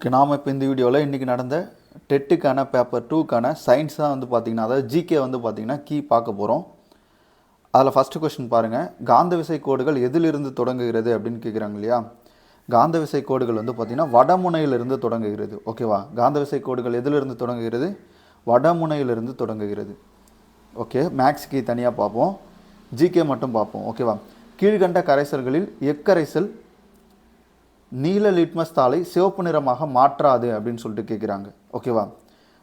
Okay நாம் இப்போ இந்த வீடியோவில் இன்றைக்கி நடந்த டெட்டுக்கான பேப்பர் டூக்கான சயின்ஸ் தான் வந்து பார்த்திங்கன்னா அதாவது ஜிகே வந்து பார்த்திங்கன்னா கீ பார்க்க போகிறோம் அதில் ஃபஸ்ட்டு கொஸ்டின் பாருங்கள் காந்த விசை கோடுகள் எதிலிருந்து தொடங்குகிறது அப்படின்னு கேட்குறாங்க இல்லையா? காந்த விசை கோடுகள் வந்து பார்த்திங்கன்னா வடமுனையிலிருந்து தொடங்குகிறது. ஓகேவா காந்த விசை கோடுகள் எதிலிருந்து தொடங்குகிறது? வடமுனையிலிருந்து தொடங்குகிறது. ஓகே மேக்ஸ் கீ தனியாக பார்ப்போம். ஜிகே மட்டும் பார்ப்போம். ஓகேவா கீழ்கண்ட கரைசல்களில் எக்கரைசல் நீல லிட்மஸ் தாளை சிவப்பு நிறமாக மாற்றாது அப்படின்னு சொல்லிட்டு கேட்குறாங்க ஓகேவா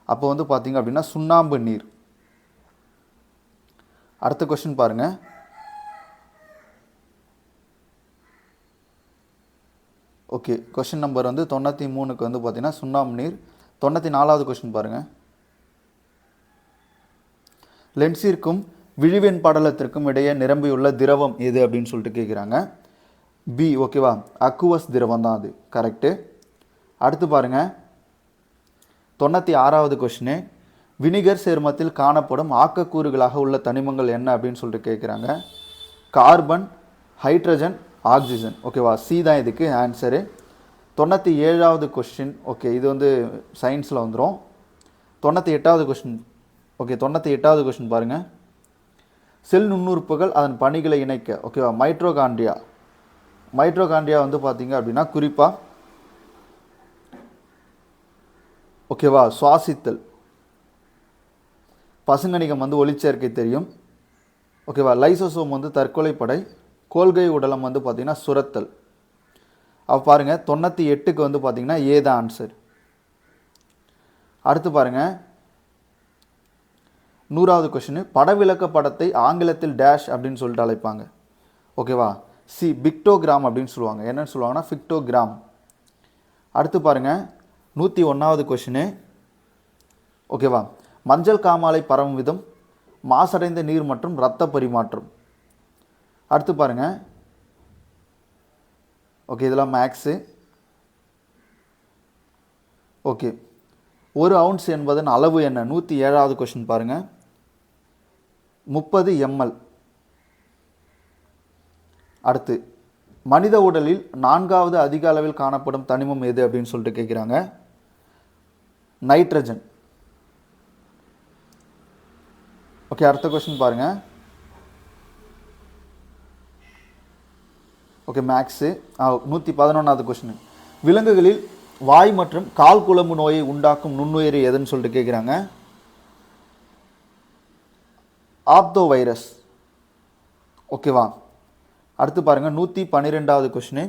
அப்போ வந்து பார்த்தீங்க அப்படின்னா சுண்ணாம்பு நீர். அடுத்த கொஸ்டின் பாருங்க. ஓகே கொஷின் நம்பர் வந்து தொண்ணூற்றி மூணுக்கு வந்து பார்த்தீங்கன்னா சுண்ணாம்பு நீர். தொண்ணூற்றி நாலாவது கொஸ்டின் பாருங்கள் லென்ஸிற்கும் விழிவெண் படலத்திற்கும் இடையே நிரம்பியுள்ள திரவம் எது அப்படின்னு சொல்லிட்டு கேட்குறாங்க பி ஓகேவா அக்குவஸ் திரவம் தான் அது. கரெக்டு அடுத்து பாருங்க. தொண்ணூற்றி ஆறாவது கொஷினு வினிகர் சேர்மத்தில் காணப்படும் ஆக்கக்கூறுகளாக உள்ள தனிமங்கள் என்ன அப்படின்னு சொல்லிட்டு கேட்குறாங்க கார்பன் ஹைட்ரஜன் ஆக்சிஜன் ஓகேவா சி தான் இதுக்கு ஆன்சரு தொண்ணூற்றி ஏழாவது கொஸ்டின் ஓகே இது வந்து சயின்ஸில் வந்துடும் தொண்ணூற்றி எட்டாவது கொஷின் ஓகே தொண்ணூற்றி எட்டாவது கொஷின் பாருங்கள் செல் நுண்ணுறுப்புகள் அதன் பணிகளை இணைக்க. ஓகேவா மைட்ரோகாண்ட்ரியா மைட்ரோகாண்ட்ரியா வந்து பார்த்தீங்க அப்படின்னா குறிப்பாக ஓகேவா சுவாசித்தல். பசுங்கணிகம் வந்து ஒளிச்சேர்க்கை தெரியும். ஓகேவா லைசோசோம் வந்து தற்கொலைப்படை. கோல்கை உடலம் வந்து பார்த்தீங்கன்னா சுரத்தல். அப்போ பாருங்கள் தொண்ணூற்றி எட்டுக்கு வந்து பார்த்தீங்கன்னா ஏ தான் ஆன்சர் அடுத்து பாருங்கள் நூறாவது கொஷின் படவிளக்க படத்தை ஆங்கிலத்தில் டேஷ் அப்படின்னு சொல்லிட்டு அழைப்பாங்க. ஓகேவா சி பிக்டோகிராம் அப்படின்னு சொல்லுவாங்க. என்னன்னு சொல்லுவாங்கன்னா பிக்டோகிராம். அடுத்து பாருங்கள் நூற்றி ஒன்றாவது கொஷினு ஓகேவா? மஞ்சள் காமாலை பரவும் விதம் மாசடைந்த நீர் மற்றும் இரத்த பரிமாற்றம். அடுத்து பாருங்கள் ஓகே இதெல்லாம் மேக்ஸு ஓகே ஒரு அவுன்ஸ் என்பதன் அளவு என்ன? நூற்றி ஏழாவது கொஷின் பாருங்கள் முப்பது எம்எல். அடுத்து மனித உடலில் நான்காவது அதிக அளவில் காணப்படும் தனிமம் எது அப்படின்னு சொல்லிட்டு கேட்குறாங்க நைட்ரஜன். ஓகே அடுத்த கொஸ்டின் பாருங்கள் ஓகே மேக்ஸு நூற்றி பதினொன்றாவது கொஸ்டின் விலங்குகளில் வாய் மற்றும் கால் குழம்பு நோயை உண்டாக்கும் நுண்ணுயிரி எதுன்னு சொல்லிட்டு கேட்குறாங்க ஆப்தோ வைரஸ் ஓகேவா அடுத்து பாருங்கள் நூற்றி பன்னிரெண்டாவது கொஷினு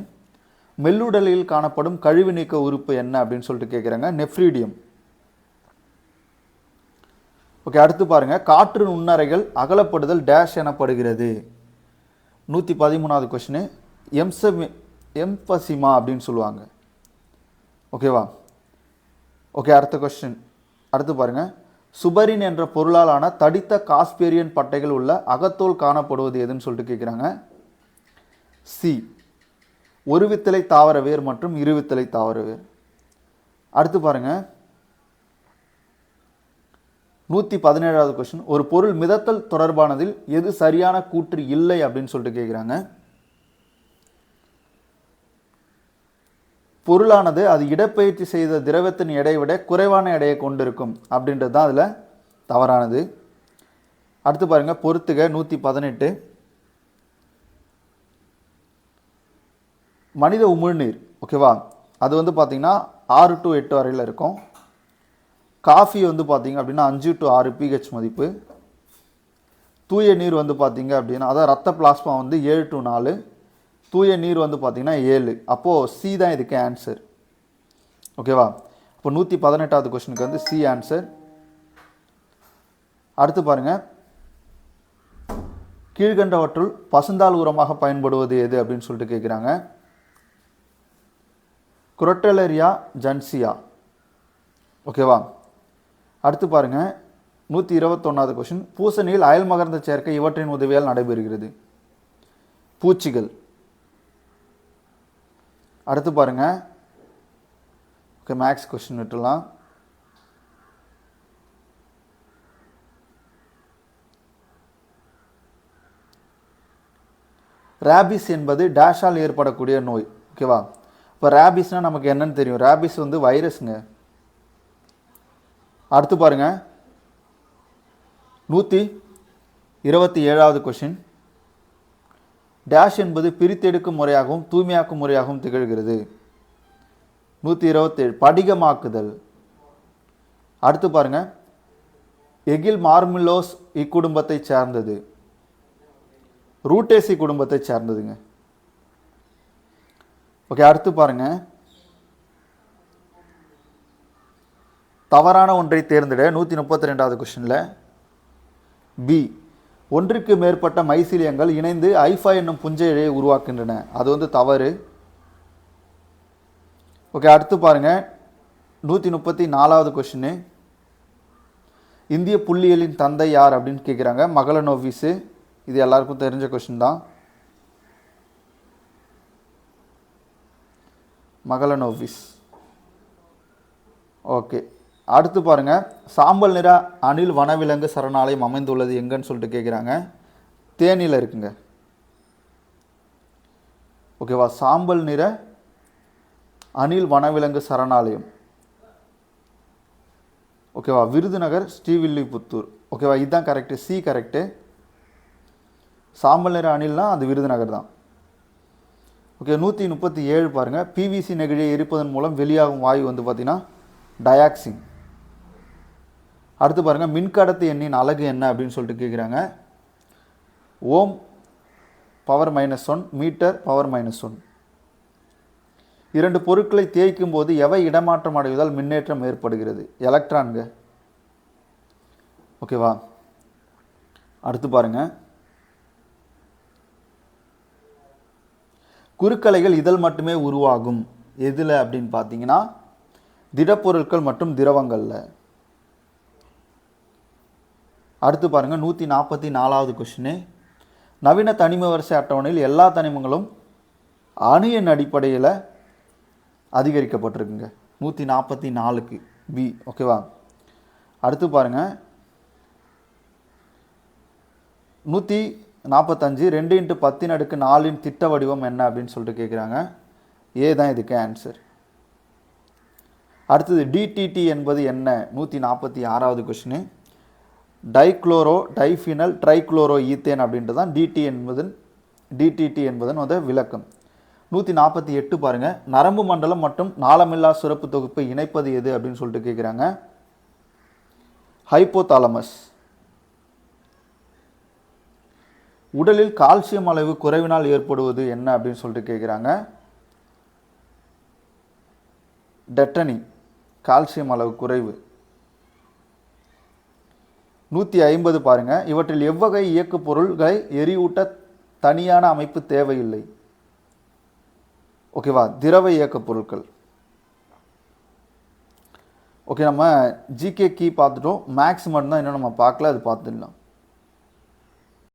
மெல்லுடலில் காணப்படும் கழிவு நீக்க உறுப்பு என்ன அப்படின்னு சொல்லிட்டு கேட்குறாங்க நெஃப்ரீடியம் ஓகே அடுத்து பாருங்கள் காற்று நுண்ணறைகள் அகலப்படுதல் டேஷ் எனப்படுகிறது. நூற்றி பதிமூணாவது கொஷினு எம்சமி எம்பசிமா அப்படின்னு சொல்லுவாங்க. ஓகேவா ஓகே அடுத்த கொஸ்டின் அடுத்து பாருங்கள் சுபரின் என்ற பொருளாலான தடித்த காஸ்பேரியன் பட்டைகள் உள்ள அகத்தோல் காணப்படுவது எதுன்னு சொல்லிட்டு கேட்குறாங்க சி. ஒரு வித்தலை தாவர வேர் மற்றும் இருவித்தலை தாவர வேர். அடுத்து பாருங்கள் நூற்றி பதினேழாவது கொஸ்டின் ஒரு பொருள் மிதத்தல் தொடர்பானதில் எது சரியான கூற்று இல்லை அப்படின்னு சொல்லிட்டு கேட்குறாங்க பொருளானது அது இடப்பெயர்ச்சி செய்த திரவத்தின் எடையை விட குறைவான எடையை கொண்டிருக்கும் அப்படின்றது தான் அதில் தவறானது. அடுத்து பாருங்கள் பொறுத்துக நூற்றி பதினெட்டு. மனித உமிழ்நீர் ஓகேவா அது வந்து பார்த்திங்கன்னா ஆறு டு எட்டு வரையில் இருக்கும். காஃபி வந்து பார்த்திங்க அப்படின்னா அஞ்சு டு ஆறு பிஹெச் மதிப்பு. தூய நீர் வந்து பார்த்திங்க அப்படின்னா அதான் ரத்த பிளாஸ்மா வந்து ஏழு டு நாலு. தூய நீர் வந்து பார்த்திங்கன்னா ஏழு. அப்போது சி தான் இதுக்கு ஆன்சர் ஓகேவா இப்போ நூற்றி பதினெட்டாவது கொஸ்டினுக்கு வந்து சி ஆன்சர் அடுத்து பாருங்கள் கீழ்கண்டவற்றுள் பசுந்தால் உரமாக பயன்படுவது எது அப்படின்னு சொல்லிட்டு கேட்குறாங்க குரோட்டலரியா ஜன்சியா? ஓகேவா? அடுத்து பாருங்கள் நூற்றி இருபத்தொன்னாவது கொஷின் பூசணியில் அயல் மகர்ந்த சேர்க்கை இவற்றின் உதவியால் நடைபெறுகிறது. பூச்சிகள். அடுத்து பாருங்கள் ஓகே மேக்ஸ் கொஷின் விட்டுலாம் ரேபிஸ் என்பது டேஷால் ஏற்படக்கூடிய நோய். ஓகேவா? இப்போ ரேபிஸ்னால் நமக்கு என்னன்னு தெரியும். ரேபிஸ் வந்து வைரஸுங்க அடுத்து பாருங்க. நூற்றி இருபத்தி ஏழாவது கொஷின் டேஷ் என்பது பிரித்தெடுக்கும் முறையாகவும் தூய்மையாக்கும் முறையாகவும் திகழ்கிறது. நூற்றி இருபத்தேழு படிகமாக்குதல். அடுத்து பாருங்க. எகில் மார்மிலோஸ் இக்குடும்பத்தை சேர்ந்தது. ரூட்டேசி குடும்பத்தை சேர்ந்ததுங்க. ஓகே அடுத்து பாருங்க. தவறான ஒன்றை தேர்ந்தெடு நூற்றி முப்பத்தி ரெண்டாவது கொஷனில் பி ஒன்றுக்கு மேற்பட்ட மைசீலியங்கள் இணைந்து ஐஃபா என்னும் புஞ்சை இழையை உருவாக்குகின்றன. அது வந்து தவறு. ஓகே அடுத்து பாருங்கள் நூற்றி முப்பத்தி நாலாவது கொஷினு இந்திய புள்ளியியலின் தந்தை யார் அப்படின்னு கேட்குறாங்க மகளனோவிஸு இது எல்லாருக்கும் தெரிஞ்ச கொஷின் தான். மகளனோவிஸ். ஓகே. அடுத்து பாருங்கள் சாம்பல் நிற அணில் வனவிலங்கு சரணாலயம் அமைந்துள்ளது எங்கன்னு சொல்லிட்டு கேட்குறாங்க தேனியில் இருக்குங்க. ஓகேவா? சாம்பல் நிற அணில் வனவிலங்கு சரணாலயம். ஓகேவா? விருதுநகர் ஸ்ரீவில்லிபுத்தூர். ஓகேவா? இதுதான் கரெக்டு சி கரெக்டு சாம்பல் நிற அணில்னால் அது விருதுநகர் தான். ஓகே நூற்றி முப்பத்தி ஏழு பாருங்கள் பிவிசி நெகிழியை எரிப்பதன் மூலம் வெளியாகும் வாயு வந்து பார்த்தீங்கன்னா டயாக்சின் அடுத்து பாருங்கள் மின்கடத்து எண்ணின் அலகு என்ன அப்படின்னு சொல்லிட்டு கேட்குறாங்க ohm power minus one metre power minus one. இரண்டு பொருட்களை தேய்க்கும் போது எவை இடமாற்றம் அடைவதால் மின்னேற்றம் ஏற்படுகிறது? எலக்ட்ரான்க ஓகேவா? அடுத்து பாருங்கள் குறுக்கலைகள் இதழ் மட்டுமே உருவாகும். எதில் அப்படின்னு பார்த்தீங்கன்னா திடப்பொருட்கள் மற்றும் திரவங்களில். அடுத்து பாருங்கள் நூற்றி நாற்பத்தி நாலாவது கொஷினு நவீன தனிம வரிசை அட்டவணையில் எல்லா தனிமங்களும் அணு எண் அடிப்படையில் அதிகரிக்கப்பட்டிருக்குங்க. நூற்றி நாற்பத்தி நாலுக்கு பி ஓகேவா அடுத்து பாருங்கள் நூற்றி நாற்பத்தஞ்சு ரெண்டு இன்ட்டு பத்தின் அடுக்கு நாலின் திட்ட வடிவம் என்ன அப்படின்னு சொல்லிட்டு கேட்குறாங்க ஏ தான் இதுக்கு ஆன்சர் அடுத்தது டிடிடி என்பது என்ன? நூற்றி நாற்பத்தி ஆறாவது கொஷினு டைக்ளோரோ டைஃபினல் ட்ரைக்ளோரோ ஈத்தேன் அப்படின்றது தான் டிடி என்பதன் டிடிடி என்பதன் வந்து விளக்கம். நூற்றி நாற்பத்தி எட்டு பாருங்கள் நரம்பு மண்டலம் மற்றும் நாளமில்லா சுரப்பு தொகுப்பை இணைப்பது எது அப்படின்னு சொல்லிட்டு கேட்குறாங்க ஹைப்போதாலமஸ் உடலில் கால்சியம் அளவு குறைவினால் ஏற்படுவது என்ன அப்படின்னு சொல்லிட்டு கேட்குறாங்க டெட்டனி கால்சியம் அளவு குறைவு. நூற்றி ஐம்பது பாருங்கள் இவற்றில் எவ்வகை இயக்கு பொருள்களை எரியூட்ட தனியான அமைப்பு தேவையில்லை. ஓகேவா? திரவ இயக்க பொருட்கள். ஓகே நம்ம ஜிகே கீ பார்த்துட்டோம். மேக்ஸ் மட்டும்தான் இன்னும் நம்ம பார்க்கல அது பார்த்துடலாம்